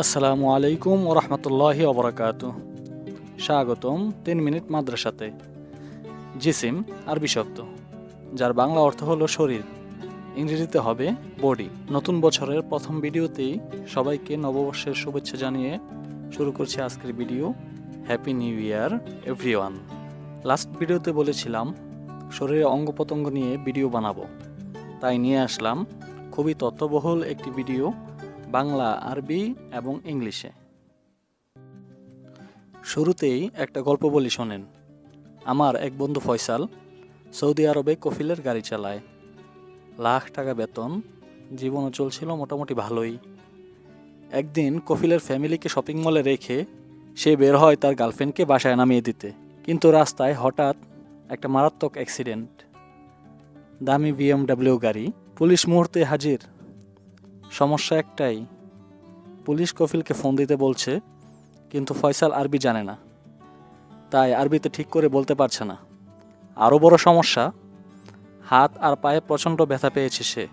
আসসালামু আলাইকুম ওরহমতুল্লাহি ওবরাকাত স্বাগতম তিন মিনিট মাদ্রাসাতে। জিসিম আরবি শব্দ, যার বাংলা অর্থ হলো শরীর। ইংরেজিতে হবে বডি। নতুন বছরের প্রথম ভিডিওতেই সবাইকে নববর্ষের শুভেচ্ছা জানিয়ে শুরু করছি আজকের video happy new year everyone last ভিডিওতে বলেছিলাম, শরীরে অঙ্গ প্রত্যঙ্গ নিয়ে ভিডিও বানাবো। তাই নিয়ে আসলাম খুবই তথ্যবহুল একটি ভিডিও বাংলা, আরবি এবং ইংলিশে। শুরুতেই একটা গল্প বলি শোনেন। আমার এক বন্ধু ফয়সাল সৌদি আরবে কফিলের গাড়ি চালায়। লাখ টাকা বেতন, জীবনও চলছিল মোটামুটি ভালোই। একদিন কফিলের ফ্যামিলিকে শপিং মলে রেখে সে বের হয় তার গার্লফ্রেন্ডকে বাসায় নামিয়ে দিতে। কিন্তু রাস্তায় হঠাৎ একটা মারাত্মক অ্যাক্সিডেন্ট। দামি বিএমডাব্লিউ গাড়ি পুলিশ মুহূর্তে হাজির। সমস্যা একটাই। পুলিশ কফিলকে ফোন দিতে বলছে, কিন্তু ফয়সাল আরবি জানে না। তাই আরবিতে ঠিক করে বলতে পারছে না। আরও বড় সমস্যা, হাত আর পায়ে প্রচণ্ড ব্যথা পেয়েছে সে।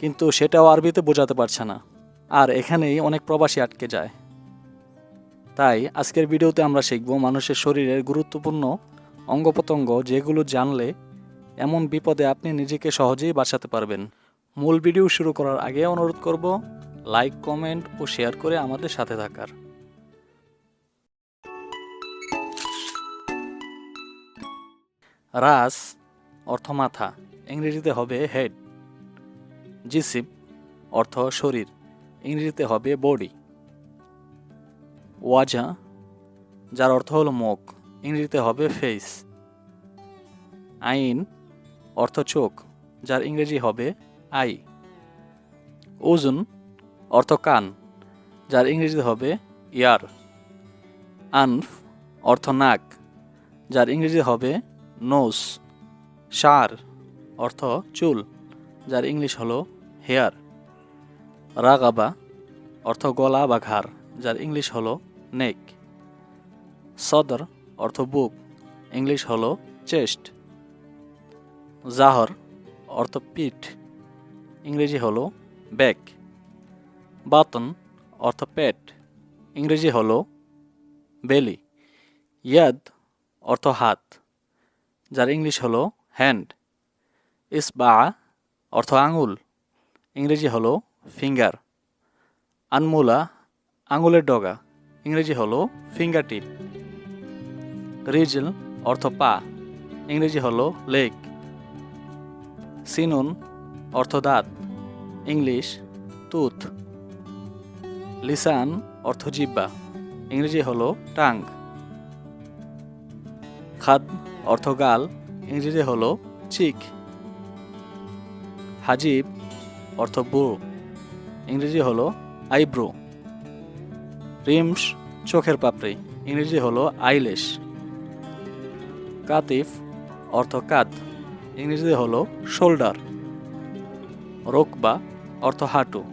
কিন্তু সেটাও আরবিতে বোঝাতে পারছে না। আর এখানেই অনেক প্রবাসী আটকে যায়। তাই আজকের ভিডিওতে আমরা শিখব মানুষের শরীরের গুরুত্বপূর্ণ অঙ্গ প্রত্যঙ্গ যেগুলো জানলে এমন বিপদে আপনি নিজেকে সহজেই বাঁচাতে পারবেন। মূল ভিডিও শুরু করার আগে অনুরোধ করব লাইক কমেন্ট ও শেয়ার করে আমাদের সাথে থাকার। রাস, অর্থ মাথা, ইংরেজিতে হবে হেড জিসিম অর্থ শরীর, ইংরেজিতে হবে বডি ওয়াজা, যার অর্থ হলো মুখ, ইংরেজিতে হবে ফেস আইন, অর্থ চোখ, যার ইংরেজি হবে আই। ওজন অর্থ কান, যার ইংরেজিতে হবে ইয়ার। আনফ অর্থ নাক, যার ইংরেজি হবে নোস সার অর্থ চুল, যার ইংলিশ হলো হেয়ার। রাগাবা অর্থ গলা বা ঘাড়, যার ইংলিশ হলো নেক। সদর অর্থ বুক, ইংলিশ হলো চেস্ট। জাহর অর্থ পিঠ ইংরেজি হলো ব্যাক বাতন অর্থ পেট ইংরেজি হলো বেলি ইয়াদ অর্থ হাত, যার ইংলিশ হলো হ্যান্ড ইসবা অর্থ আঙুল, ইংরেজি হলো ফিঙ্গার আনমুলা আঙুলের ডগা, ইংরেজি হলো ফিঙ্গার টিপ রিজল, অর্থ পা, ইংরেজি হলো লেগ সিনুন অর্থ দাঁত ইংলিশ টুথ লিসান অর্থ জিব্বা ইংরেজি হল টাং। খাদ অর্থ গাল ইংরেজি হল চিক। হাজিব অর্থ ব্রু ইংরেজি হল আইব্রো। রিমস, চোখের পাপড়ি, ইংরেজি হল আইলেশ। কাতিফ অর্থ কাত ইংরেজিতে হলো শোল্ডার। রোকবা অর্থ হাঁটু,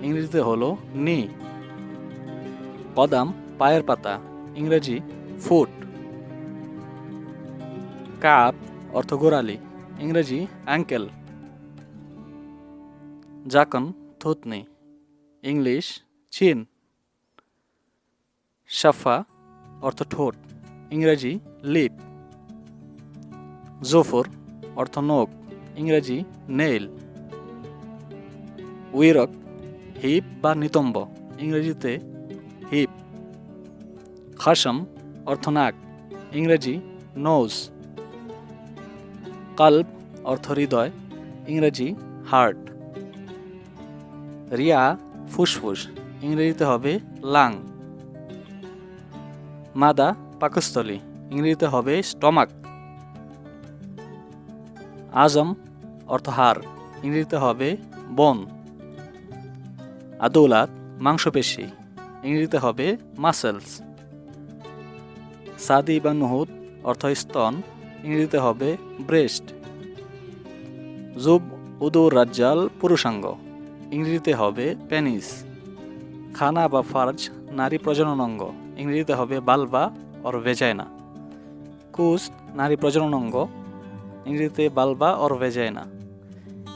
ইংরেজিতে হলো নি। কদাম পায়ের পাতা, ইংরেজি ফুট। কাপ অর্থ গোড়ালি, ইংরেজি অ্যাঙ্কেল। জাকন, থুতনি, ইংলিশ চিন। সাফা অর্থ ঠোঁট, ইংরেজি লিপ। জোফর অর্থ নখ, ইংরেজি নেইল। উইরক, হিপ বা নিতম্ব, ইংরেজিতে হিপ। খাসম অর্থ নাক ইংরেজি নোজ। কাল্ব অর্থ হৃদয় ইংরেজি হার্ট। রিয়া, ফুসফুস, ইংরেজিতে হবে লাং। মাদা, পাকস্থলী, ইংরেজিতে হবে স্টমাক। আজম অর্থ হাড় ইংরেজিতে হবে বন। আদৌলাত মাংসপেশি, ইংরেজিতে হবে মাসেলস সাদি বা নুহুদ, অর্থ স্তন, ইংরেজিতে হবে ব্রেস্ট জুব উদুর রাজ্জাল, পুরুষাঙ্গ, ইংরেজিতে হবে পেনিস খানা বা ফার্জ, নারী প্রজনন অঙ্গ ইংরেজিতে হবে বালবা অর ভেজাইনা কুস, নারী প্রজনন অঙ্গ ইংরেজিতে বালবা অর ভেজাইনা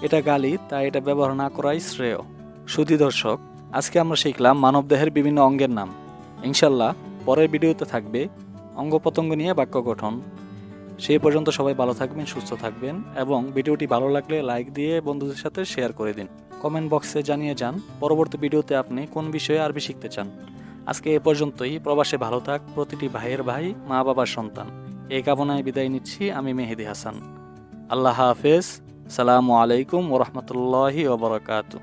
এটা গালি, তাই এটা ব্যবহার না করাই শ্রেয়। সুধী দর্শক, আজকে আমরা শিখলাম মানবদেহের বিভিন্ন অঙ্গের নাম। ইনশাল্লাহ, পরের ভিডিওতে থাকবে অঙ্গ প্রত্যঙ্গ নিয়ে বাক্য গঠন। সেই পর্যন্ত সবাই ভালো থাকবেন, সুস্থ থাকবেন এবং ভিডিওটি ভালো লাগলে লাইক দিয়ে বন্ধুদের সাথে শেয়ার করে দিন। কমেন্ট বক্সে জানিয়ে যান, পরবর্তী ভিডিওতে আপনি কোন বিষয়ে আরবি শিখতে চান। আজকে এ পর্যন্তই, প্রবাসে ভালো থাক, প্রতিটি ভাইয়ের ভাই, মা বাবার সন্তান। এই কামনায় বিদায় নিচ্ছি, আমি মেহেদি হাসান। আল্লাহ হাফেজ, সালামু আলাইকুম ওরহমতুল্লাহি ওবরাকাতু